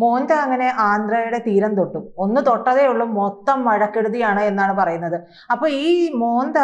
മോന്ത അങ്ങനെ ആന്ധ്രയുടെ തീരം തൊട്ടു. ഒന്ന് തൊട്ടതേ ഉള്ളൂ മൊത്തം മഴക്കെടുതിയാണ് എന്നാണ് പറയുന്നത്. അപ്പൊ ഈ മോന്ത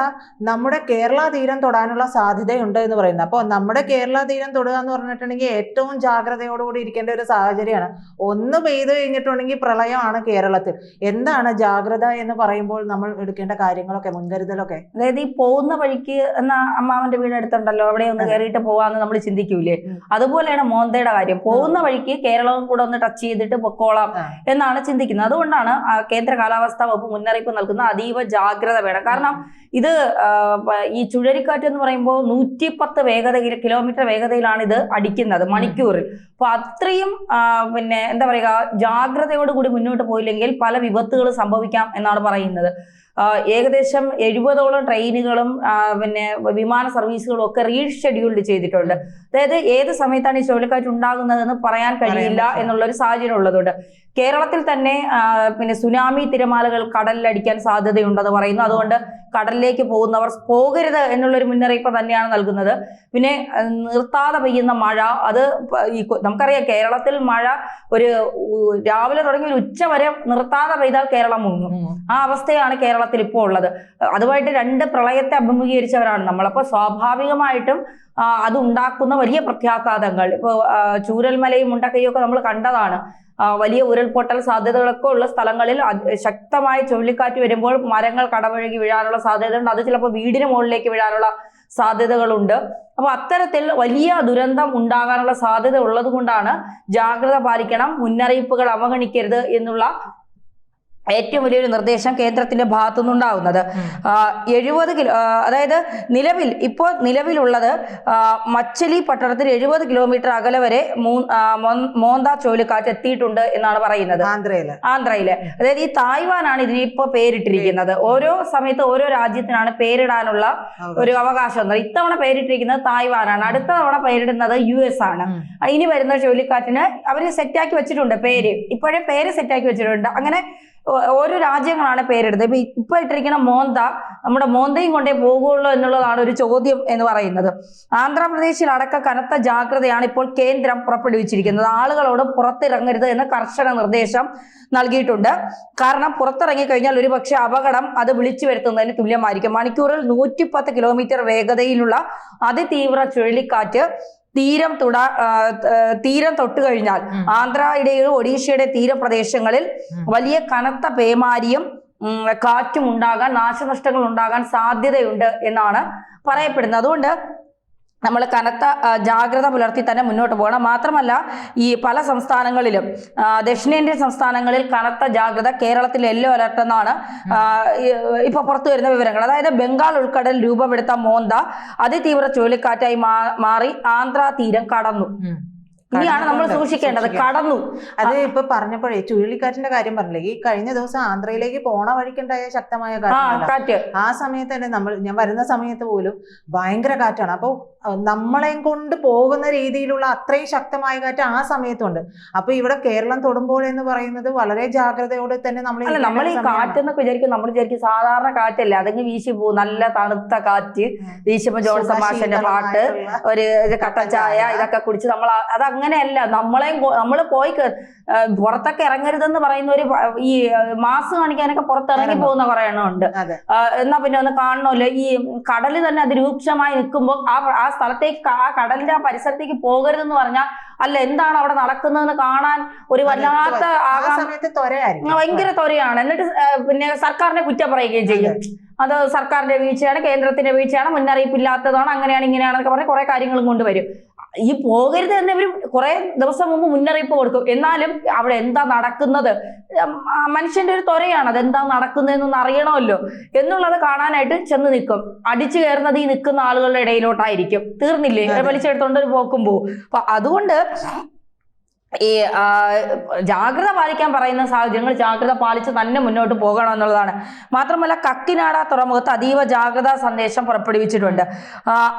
നമ്മുടെ കേരള തീരം തൊടാനുള്ള സാധ്യതയുണ്ട് എന്ന് പറയുന്നത്. അപ്പോൾ നമ്മുടെ കേരള തീരം തൊടുക എന്ന് പറഞ്ഞിട്ടുണ്ടെങ്കിൽ ഏറ്റവും ജാഗ്രതയോടുകൂടി ഇരിക്കേണ്ട ഒരു സാഹചര്യമാണ്. ഒന്ന് പെയ്തു കഴിഞ്ഞിട്ടുണ്ടെങ്കിൽ പ്രളയമാണ് കേരളത്തിൽ. എന്താണ് ജാഗ്രത എന്ന് പറയുമ്പോൾ നമ്മൾ എടുക്കേണ്ട കാര്യങ്ങളൊക്കെ മുൻകരുതലൊക്കെ? അതായത് ഈ പോകുന്ന വഴിക്ക് എന്നാ അമ്മാവന്റെ വീട് അടുത്തുണ്ടല്ലോ അവിടെ ഒന്ന്. കയറിയിട്ട് പോവാന്ന് നമ്മൾ ചിന്തിക്കൂലേ? അതുപോലെയാണ് മോന്തയുടെ കാര്യം. പോകുന്ന വഴിക്ക് കേരളവും കൂടെ ഒന്ന് ടച്ച് ചെയ്തിട്ട് പൊക്കോളാം എന്നാണ് ചിന്തിക്കുന്നത്. അതുകൊണ്ടാണ് കേന്ദ്ര കാലാവസ്ഥാ വകുപ്പ് മുന്നറിയിപ്പ് നൽകുന്ന അതീവ ജാഗ്രത വേണം. കാരണം ഇത് ഈ ചുഴലിക്കാറ്റ് എന്ന് പറയുമ്പോൾ നൂറ്റി പത്ത് വേഗത കിലോമീറ്റർ വേഗതയിലാണ് ഇത് അടിക്കുന്നത് മണിക്കൂറിൽ. അപ്പൊ അത്രയും പിന്നെ എന്താ പറയുക ജാഗ്രതയോടുകൂടി മുന്നോട്ട് പോയില്ലെങ്കിൽ പല വിപത്തുകൾ സംഭവിക്കാം എന്നാണ് പറയുന്നത്. ഏകദേശം എഴുപതോളം ട്രെയിനുകളും പിന്നെ വിമാന സർവീസുകളും ഒക്കെ റീഷെഡ്യൂൾഡ് ചെയ്തിട്ടുണ്ട്. അതായത് ഏത് സമയത്താണ് ഈ ചുഴലിക്കാറ്റ് ഉണ്ടാകുന്നതെന്ന് പറയാൻ കഴിയില്ല എന്നുള്ള ഒരു സാഹചര്യം ഉള്ളതുകൊണ്ട്. കേരളത്തിൽ തന്നെ പിന്നെ സുനാമി തിരമാലകൾ കടലിലടിക്കാൻ സാധ്യതയുണ്ടെന്ന് പറയുന്നു. അതുകൊണ്ട് കടലിലേക്ക് പോകുന്നവർ പോകരുത് എന്നുള്ളൊരു മുന്നറിയിപ്പ് തന്നെയാണ് നൽകുന്നത്. പിന്നെ നിർത്താതെ പെയ്യുന്ന മഴ അത് ഈ നമുക്കറിയാം കേരളത്തിൽ മഴ ഒരു രാവിലെ തുടങ്ങി ഒരു ഉച്ച വരെ നിർത്താതെ പെയ്താൽ കേരളം മുങ്ങും. ആ അവസ്ഥയാണ് കേരളത്തിൽ ഇപ്പോൾ ഉള്ളത്. അതുമായിട്ട് രണ്ട് പ്രളയത്തെ അഭിമുഖീകരിച്ചവരാണ്. നമ്മൾ അപ്പോൾ സ്വാഭാവികമായിട്ടും അതുണ്ടാക്കുന്ന വലിയ പ്രത്യാഘാതങ്ങൾ. ഇപ്പോൾ ചൂരൽമലയും മുണ്ടക്കൈയും ഒക്കെ നമ്മൾ കണ്ടതാണ്. വലിയ ഉരുൾപൊട്ടൽ സാധ്യതകളൊക്കെ ഉള്ള സ്ഥലങ്ങളിൽ ശക്തമായ ചുഴലിക്കാറ്റ് വരുമ്പോൾ മരങ്ങൾ കടപഴകി വീഴാനുള്ള സാധ്യതയുണ്ട്. അത് ചിലപ്പോൾ വീടിന് മുകളിലേക്ക് വീഴാനുള്ള സാധ്യതകളുണ്ട്. അപ്പോൾ അത്തരത്തിൽ വലിയ ദുരന്തം ഉണ്ടാകാനുള്ള സാധ്യത ഉള്ളത് കൊണ്ടാണ് ജാഗ്രത പാലിക്കണം മുന്നറിയിപ്പുകൾ അവഗണിക്കരുത് എന്നുള്ള ഏറ്റവും വലിയൊരു നിർദ്ദേശം കേന്ദ്രത്തിന്റെ ഭാഗത്തു നിന്നുണ്ടാവുന്നത് എഴുപത് കിലോ അതായത് നിലവിൽ ഇപ്പോൾ നിലവിലുള്ളത് മച്ചലി പട്ടണത്തിൽ എഴുപത് കിലോമീറ്റർ അകലെ വരെ മോന്ത ചുഴലിക്കാറ്റ് എത്തിയിട്ടുണ്ട് എന്നാണ് പറയുന്നത്. ആന്ധ്രയിൽ. ആന്ധ്രയിൽ. അതായത് ഈ തായ്വാനാണ് ഇതിന് ഇപ്പോൾ പേരിട്ടിരിക്കുന്നത്. ഓരോ സമയത്ത് ഓരോ രാജ്യത്തിനാണ് പേരിടാനുള്ള ഒരു അവകാശം ഇത്തവണ പേരിട്ടിരിക്കുന്നത് തായ്വാനാണ്. അടുത്ത തവണ പേരിടുന്നത് യു എസ് ആണ് ഇനി വരുന്ന ചുഴലിക്കാറ്റിന് അവർ സെറ്റാക്കി വെച്ചിട്ടുണ്ട് പേര്. ഇപ്പോഴേ പേര് സെറ്റാക്കി വെച്ചിട്ടുണ്ട്. അങ്ങനെ ഓരോ രാജ്യങ്ങളാണ് പേരെടുത്തത് ഇപ്പൊ ഇപ്പൊ ഇട്ടിരിക്കുന്ന മോന്ത നമ്മുടെ മോന്തയും കൊണ്ടേ പോകുള്ളൂ എന്നുള്ളതാണ് ഒരു ചോദ്യം എന്ന് പറയുന്നത്. ആന്ധ്രാപ്രദേശിൽ അടക്ക കനത്ത ജാഗ്രതയാണ് ഇപ്പോൾ കേന്ദ്രം പുറപ്പെടുവിച്ചിരിക്കുന്നത്. ആളുകളോട് പുറത്തിറങ്ങരുത് എന്ന് കർശന നിർദ്ദേശം നൽകിയിട്ടുണ്ട്. കാരണം പുറത്തിറങ്ങി കഴിഞ്ഞാൽ ഒരു പക്ഷേ അപകടം അത് വിളിച്ചു വരുത്തുന്നതിന് തുല്യമായിരിക്കും. മണിക്കൂറിൽ നൂറ്റിപ്പത്ത് കിലോമീറ്റർ വേഗതയിലുള്ള അതിതീവ്ര ചുഴലിക്കാറ്റ് തീരം തുട തീരം തൊട്ട് കഴിഞ്ഞാൽ. ആന്ധ്രയുടെയും ഒഡീഷയുടെ തീരപ്രദേശങ്ങളിൽ വലിയ കനത്ത പേമാരിയും കാറ്റും ഉണ്ടാകാൻ നാശനഷ്ടങ്ങൾ ഉണ്ടാകാൻ സാധ്യതയുണ്ട് എന്നാണ് പറയപ്പെടുന്നത് അതുകൊണ്ട് നമ്മൾ കനത്ത ജാഗ്രത പുലർത്തി തന്നെ മുന്നോട്ട് പോകണം. മാത്രമല്ല ഈ പല സംസ്ഥാനങ്ങളിലും ദക്ഷിണേന്ത്യൻ സംസ്ഥാനങ്ങളിൽ കനത്ത ജാഗ്രത കേരളത്തിൽ യെല്ലോ അലർട്ട് എന്നാണ് ഇപ്പൊ പുറത്തു വരുന്ന വിവരങ്ങൾ. അതായത് ബംഗാൾ ഉൾക്കടൽ രൂപമെടുത്ത മോന്ത അതിതീവ്ര ചുഴലിക്കാറ്റായി മാറി ആന്ധ്ര തീരം കടന്നു. ഇനിയാണ് നമ്മൾ. സൂക്ഷിക്കേണ്ടത്. സൂക്ഷിക്കണം. കടന്നു. അത് ഇപ്പൊ പറഞ്ഞപ്പോഴേ ചുഴലിക്കാറ്റിന്റെ കാര്യം പറഞ്ഞില്ലേ? ഈ കഴിഞ്ഞ ദിവസം ആന്ധ്രയിലേക്ക് പോണ വഴിക്കുണ്ടായ ശക്തമായ കാറ്റ്. ആ സമയത്ത് തന്നെ നമ്മൾ ഞാൻ വരുന്ന സമയത്ത് പോലും ഭയങ്കര കാറ്റാണ്. അപ്പോൾ നമ്മളെയും കൊണ്ട് പോകുന്ന രീതിയിലുള്ള അത്രയും ശക്തമായ കാറ്റ് ആ സമയത്തുണ്ട്. അപ്പൊ ഇവിടെ കേരളം തൊടുമ്പോൾ എന്ന് പറയുന്നത് വളരെ ജാഗ്രതയോടെ തന്നെ നമ്മൾ നമ്മൾ ഈ. കാറ്റ് എന്നൊക്കെ വിചാരിക്കും നമ്മൾ വിചാരിക്കും സാധാരണ കാറ്റല്ലേ. അതങ്ങ് വീശി പോകും. നല്ല തണുത്ത കാറ്റ്. ഉം. വീശുമ്പോ ജോൺസൺ മാഷന്റെ പാട്ട് ഒരു കട്ടൻ ചായ ഇതൊക്കെ കുടിച്ച് നമ്മൾ അതങ്ങനെയല്ല നമ്മളെയും നമ്മൾ പോയി പുറത്തൊക്കെ ഇറങ്ങരുതെന്ന് പറയുന്ന ഒരു ഈ മാസ് കാണിക്കാനൊക്കെ പുറത്തിറങ്ങി പോകുന്ന കുറേ എണ്ണം ഉണ്ട്. എന്നാ പിന്നെ ഒന്ന് കാണണമല്ലോ. ഈ കടൽ തന്നെ അതിരൂക്ഷമായി നിൽക്കുമ്പോൾ ആ ആ സ്ഥലത്തേക്ക് ആ കടലിന്റെ ആ പരിസരത്തേക്ക് പോകരുതെന്ന് പറഞ്ഞാൽ അല്ല എന്താണ് അവിടെ നടക്കുന്നതെന്ന് കാണാൻ ഒരു വല്ലാത്ത ഭയങ്കര ത്വരയാണ് എന്നിട്ട് പിന്നെ സർക്കാരിനെ കുറ്റം പറയുകയും ചെയ്യും. അത് സർക്കാരിന്റെ വീഴ്ചയാണ് കേന്ദ്രത്തിന്റെ വീഴ്ചയാണ് മുന്നറിയിപ്പില്ലാത്തതാണ് അങ്ങനെയാണ് ഇങ്ങനെയാണെന്നൊക്കെ പറഞ്ഞ് കുറെ കാര്യങ്ങളും കൊണ്ടുവരും. ഈ പോകരുത് എന്ന് ഇവർ കുറെ ദിവസം മുമ്പ് മുന്നറിയിപ്പ് കൊടുക്കും എന്നാലും അവിടെ എന്താ നടക്കുന്നത്? മനുഷ്യന്റെ ഒരു ത്വരയാണ്. അതെന്താ നടക്കുന്നതെന്നൊന്ന് അറിയണമല്ലോ. എന്നുള്ളത് കാണാനായിട്ട് ചെന്ന് നിൽക്കും. അടിച്ചു കയറുന്നത് ഈ നിൽക്കുന്ന ആളുകളുടെ ഇടയിലോട്ടായിരിക്കും. തീർന്നില്ലേ. വലിച്ചെടുത്തോണ്ട് ഒരു പോക്കും പോവും. അപ്പൊ അതുകൊണ്ട് ഈ ജാഗ്രത പാലിക്കാൻ പറയുന്ന സാഹചര്യങ്ങൾ ജാഗ്രത പാലിച്ച് തന്നെ മുന്നോട്ട് പോകണം എന്നുള്ളതാണ്. മാത്രമല്ല കക്കിനാട തുറമുഖത്ത് അതീവ ജാഗ്രതാ സന്ദേശം പുറപ്പെടുവിച്ചിട്ടുണ്ട്.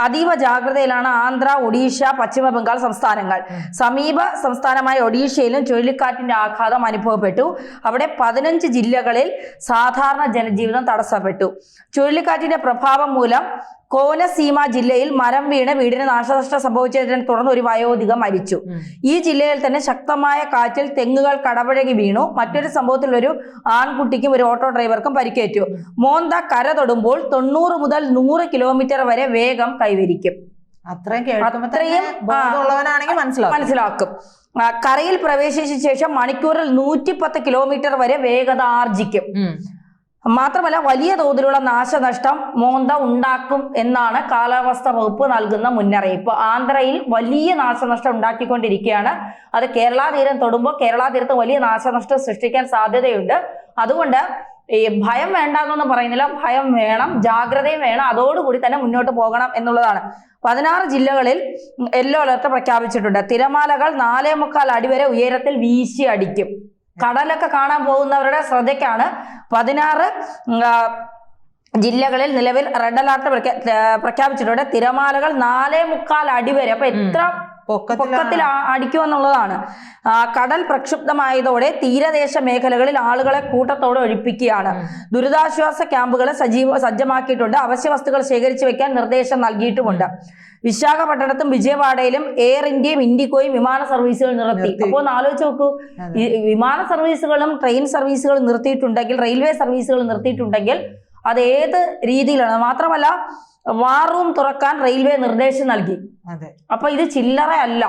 അതീവ ജാഗ്രതയിലാണ് ആന്ധ്ര ഒഡീഷ പശ്ചിമ ബംഗാൾ സംസ്ഥാനങ്ങൾ. സമീപ സംസ്ഥാനമായ ഒഡീഷയിലും ചുഴലിക്കാറ്റിന്റെ ആഘാതം അനുഭവപ്പെട്ടു. അവിടെ പതിനഞ്ച് ജില്ലകളിൽ സാധാരണ ജനജീവിതം തടസ്സപ്പെട്ടു. ചുഴലിക്കാറ്റിന്റെ പ്രഭാവം മൂലം കോനസീമ ജില്ലയിൽ മരം വീണ് വീടിന് നാശനഷ്ടം സംഭവിച്ചതിനെ തുടർന്ന് ഒരു വയോധിക മരിച്ചു. ഈ ജില്ലയിൽ തന്നെ ശക്തമായ കാറ്റിൽ തെങ്ങുകൾ കടപുഴകി വീണു. മറ്റൊരു സംഭവത്തിൽ ഒരു ആൺകുട്ടിക്കും ഒരു ഓട്ടോ ഡ്രൈവർക്കും പരിക്കേറ്റു. മോന്ത കര തൊടുമ്പോൾ തൊണ്ണൂറ് മുതൽ നൂറ് കിലോമീറ്റർ വരെ വേഗം കൈവരിക്കും. അത്രയും മനസ്സിലാക്കും. കരയിൽ പ്രവേശിച്ച ശേഷം മണിക്കൂറിൽ നൂറ്റിപ്പത്ത് കിലോമീറ്റർ വരെ വേഗത ആർജിക്കും. മാത്രമല്ല വലിയ തോതിലുള്ള നാശനഷ്ടം മോന്ത ഉണ്ടാക്കും എന്നാണ് കാലാവസ്ഥ വകുപ്പ് നൽകുന്ന മുന്നറിയിപ്പ്. ആന്ധ്രയിൽ വലിയ നാശനഷ്ടം ഉണ്ടാക്കിക്കൊണ്ടിരിക്കുകയാണ്. അത് കേരള തീരം തൊടുമ്പോൾ കേരള തീരത്ത് വലിയ നാശനഷ്ടം സൃഷ്ടിക്കാൻ സാധ്യതയുണ്ട്. അതുകൊണ്ട് ഈ ഭയം വേണ്ട എന്നൊന്നും പറയുന്നില്ല. ഭയം വേണം ജാഗ്രതയും വേണം. അതോടുകൂടി തന്നെ മുന്നോട്ട് പോകണം എന്നുള്ളതാണ്. പതിനാറ് ജില്ലകളിൽ യെല്ലോ അലർട്ട് പ്രഖ്യാപിച്ചിട്ടുണ്ട്. തിരമാലകൾ നാലേ മുക്കാൽ അടി വരെ ഉയരത്തിൽ വീശി അടിക്കും. കടലൊക്കെ കാണാൻ പോകുന്നവരുടെ ശ്രദ്ധയ്ക്കാണ് പതിനാറ് ജില്ലകളിൽ നിലവിൽ റെഡ് അലർട്ട് പ്രഖ്യാപിച്ചിട്ടുണ്ട്. തിരമാലകൾ നാലേ മുക്കാൽ അടി വരെ. അപ്പൊ എത്ര പൊക്കത്തിൽ അടിക്കുമെന്നുള്ളതാണ് കടൽ പ്രക്ഷുബ്ധമായതോടെ തീരദേശ മേഖലകളിൽ ആളുകളെ കൂട്ടത്തോടെ ഒഴിപ്പിക്കുകയാണ്. ദുരിതാശ്വാസ ക്യാമ്പുകളെ സജീവ സജ്ജമാക്കിയിട്ടുണ്ട്. അവശ്യ വസ്തുക്കൾ ശേഖരിച്ചു വെക്കാൻ നിർദ്ദേശം നൽകിയിട്ടുമുണ്ട്. വിശാഖപട്ടണത്തും വിജയവാഡയിലും എയർ ഇന്ത്യയും ഇൻഡിഗോയും വിമാന സർവീസുകൾ നിർത്തി. നിർത്തി. അപ്പോൾ ഒന്ന് ആലോചിച്ച് നോക്കൂ. വിമാന സർവീസുകളും ട്രെയിൻ സർവീസുകളും നിർത്തിയിട്ടുണ്ടെങ്കിൽ റെയിൽവേ സർവീസുകൾ നിർത്തിയിട്ടുണ്ടെങ്കിൽ അത് ഏത് രീതിയിലാണ്? മാത്രമല്ല വാർ റൂം തുറക്കാൻ റെയിൽവേ നിർദ്ദേശം നൽകി. അപ്പൊ ഇത് ചില്ലറ അല്ല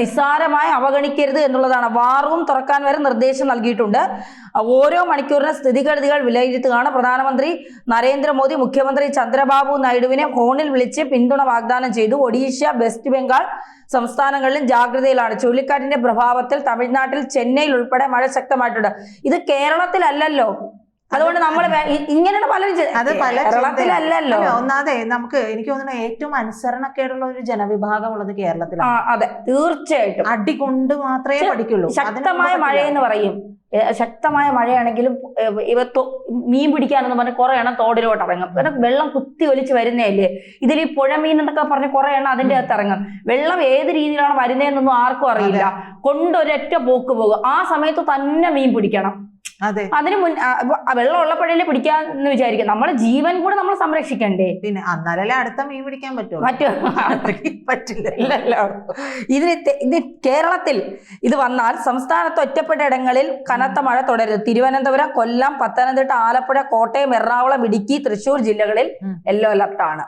നിസ്സാരമായി അവഗണിക്കരുത് എന്നുള്ളതാണ്. വാർ റൂം തുറക്കാൻ വരെ നിർദ്ദേശം നൽകിയിട്ടുണ്ട്. ഓരോ മണിക്കൂറിന് സ്ഥിതിഗതികൾ വിലയിരുത്തുകയാണ് പ്രധാനമന്ത്രി നരേന്ദ്രമോദി. മുഖ്യമന്ത്രി ചന്ദ്രബാബു നായിഡുവിനെ ഫോണിൽ വിളിച്ച് പിന്തുണ വാഗ്ദാനം ചെയ്തു. ഒഡീഷ വെസ്റ്റ് ബംഗാൾ സംസ്ഥാനങ്ങളിലും ജാഗ്രതയിലാണ്. ചുഴലിക്കാറ്റിന്റെ പ്രഭാവത്തിൽ തമിഴ്നാട്ടിൽ ചെന്നൈയിൽ ഉൾപ്പെടെ മഴ ശക്തമായിട്ടുണ്ട്. ഇത് കേരളത്തിലല്ലല്ലോ. അതുകൊണ്ട് നമ്മൾ ഇങ്ങനെയാണ് പലരും ചെ- അത് പല കേരളത്തിലല്ലല്ലോ. ഒന്നാതെ നമുക്ക് എനിക്ക് തോന്നുന്നു ഏറ്റവും അനുസരണക്കേടുള്ള ഒരു ജനവിഭാഗം ഉള്ളത് കേരളത്തിലാണ് അതെ. തീർച്ചയായിട്ടും. അടി കൊണ്ട് മാത്രമേ പഠിക്കുള്ളൂ. ശക്തമായ മഴ എന്ന് പറയും. ശക്തമായ മഴയാണെങ്കിലും ഇവ മീൻ പിടിക്കാനെന്ന് പറഞ്ഞ് കുറെ എണ്ണം തോടിലോട്ട് ഇറങ്ങും. കാരണം വെള്ളം കുത്തി ഒലിച്ച് വരുന്നതല്ലേ? ഇതിൽ ഈ പുഴ മീൻ എന്നൊക്കെ പറഞ്ഞ് കുറെ എണ്ണം അതിന്റെ അകത്ത് ഇറങ്ങും. വെള്ളം ഏത് രീതിയിലാണ് വരുന്നതെന്നൊന്നും ആർക്കും അറിയില്ല. കൊണ്ടൊരൊറ്റ പോക്ക് പോകും. ആ സമയത്ത് തന്നെ മീൻ പിടിക്കണം. അതിന് മുൻ വെള്ളം ഉള്ളപ്പോഴല്ലേ പിടിക്കാന്ന് വിചാരിക്കും. നമ്മുടെ ജീവൻ കൂടെ നമ്മൾ സംരക്ഷിക്കണ്ടേ? പിന്നെ അന്നാലല്ലേ അടുത്ത മീൻ പിടിക്കാൻ പറ്റുമോ മറ്റു പറ്റില്ല. ഇതിന് ഇത് കേരളത്തിൽ ഇത് വന്നാൽ സംസ്ഥാനത്ത് ഒറ്റപ്പെട്ട ഇടങ്ങളിൽ കനത്ത മഴ തുടരുത് തിരുവനന്തപുരം കൊല്ലം പത്തനംതിട്ട ആലപ്പുഴ കോട്ടയം എറണാകുളം ഇടുക്കി തൃശൂർ ജില്ലകളിൽ യെല്ലോ അലർട്ടാണ്.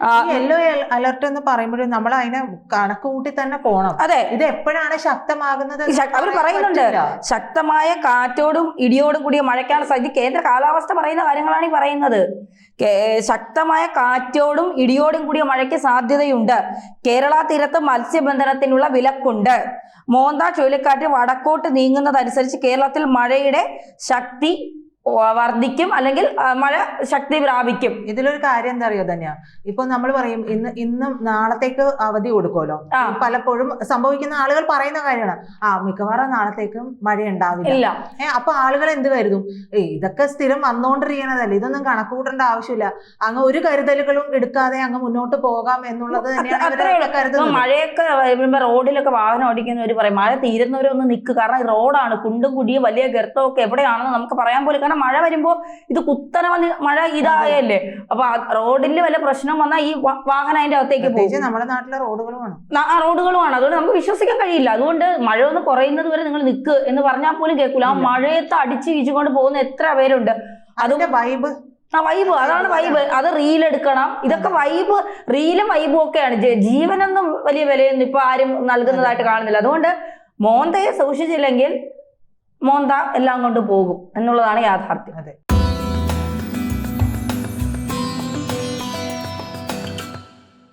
യെല്ലോ അലർട്ട് എന്ന് പറയുമ്പോഴും നമ്മൾ അതിനെ കണക്ക് കൂട്ടി തന്നെ പോണം. അതെ. ഇത് എപ്പോഴാണ് ശക്തമാകുന്നത് പറയാൻ പറയുന്നുണ്ട്. ശക്തമായ കാറ്റോടും ഇടിയോടും കൂടിയ മഴയ്ക്കാണ് സാധ്യത കേന്ദ്ര കാലാവസ്ഥ പറയുന്ന കാര്യങ്ങളാണ് ഈ പറയുന്നത്. ശക്തമായ കാറ്റോടും ഇടിയോടും കൂടിയ മഴയ്ക്ക് സാധ്യതയുണ്ട്. കേരള തീരത്ത് മത്സ്യബന്ധനത്തിനുള്ള വിലക്കുണ്ട്. മോന്ത ചുഴലിക്കാറ്റ് വടക്കോട്ട് നീങ്ങുന്നതനുസരിച്ച് കേരളത്തിൽ മഴയുടെ ശക്തി വർദ്ധിക്കും അല്ലെങ്കിൽ മഴ ശക്തി പ്രാപിക്കും ഇതിലൊരു കാര്യം എന്താ അറിയോ തന്നെയാ ഇപ്പൊ നമ്മൾ പറയും ഇന്ന് ഇന്നും നാളത്തേക്ക് അവധി കൊടുക്കുമല്ലോ. പലപ്പോഴും സംഭവിക്കുന്ന ആളുകൾ പറയുന്ന കാര്യമാണ്. ആ മിക്കവാറും നാളത്തേക്കും മഴ ഉണ്ടാവില്ല ഏഹ് അപ്പൊ ആളുകൾ എന്ത് കരുതും? ഇതൊക്കെ സ്ഥിരം വന്നുകൊണ്ടിരിക്കണതല്ലേ ഇതൊന്നും കണക്ക് കൂട്ടേണ്ട ആവശ്യമില്ല. അങ്ങ് ഒരു കരുതലുകളും എടുക്കാതെ അങ്ങ് മുന്നോട്ട് പോകാം എന്നുള്ളത് തന്നെയാണ് മഴയൊക്കെ വരുമ്പോ റോഡിലൊക്കെ വാഹനം ഓടിക്കുന്നവർ പറയും മഴ തീരുന്നവരൊന്ന് നിൽക്കുക കാരണം റോഡാണ് കുണ്ടും കുടിയും വലിയ ഗർത്തമൊക്കെ എവിടെയാണെന്ന് നമുക്ക് പറയാൻ പോലും കാരണം മഴ വരുമ്പോ ഇത് കുത്തനെ വന്ന് മഴ ഇതായല്ലേ? അപ്പൊ റോഡിൽ വല്ല പ്രശ്നം വന്നാൽ ഈ വാഹനം അതിന്റെ അകത്തേക്ക് പോകും. നമ്മുടെ നാട്ടിലെ റോഡുകളുമാണ് ആ റോഡുകളുമാണ്. അതുകൊണ്ട് നമുക്ക് വിശ്വസിക്കാൻ കഴിയില്ല. അതുകൊണ്ട് മഴ ഒന്ന് കുറയുന്നത് വരെ നിങ്ങൾ നിൽക്ക് എന്ന് പറഞ്ഞാൽ പോലും കേൾക്കൂല. ആ. മഴയത്ത് അടിച്ച് വീച്ചുകൊണ്ട് പോകുന്ന എത്ര പേരുണ്ട്? അതിന്റെ വൈബ് ആ വൈബ് അതാണ് വൈബ് അത് റീൽ എടുക്കണം. ഇതൊക്കെ വൈബ് റീലും വൈബും ഒക്കെയാണ്. ജീവനൊന്നും വലിയ വിലയൊന്നും ഇപ്പൊ ആരും നൽകുന്നതായിട്ട് കാണുന്നില്ല. അതുകൊണ്ട് മോന്തയെ സൂക്ഷിച്ചില്ലെങ്കിൽ മോന്ത എല്ലാം കൊണ്ട് പോകും എന്നുള്ളതാണ് യാഥാർത്ഥ്യം.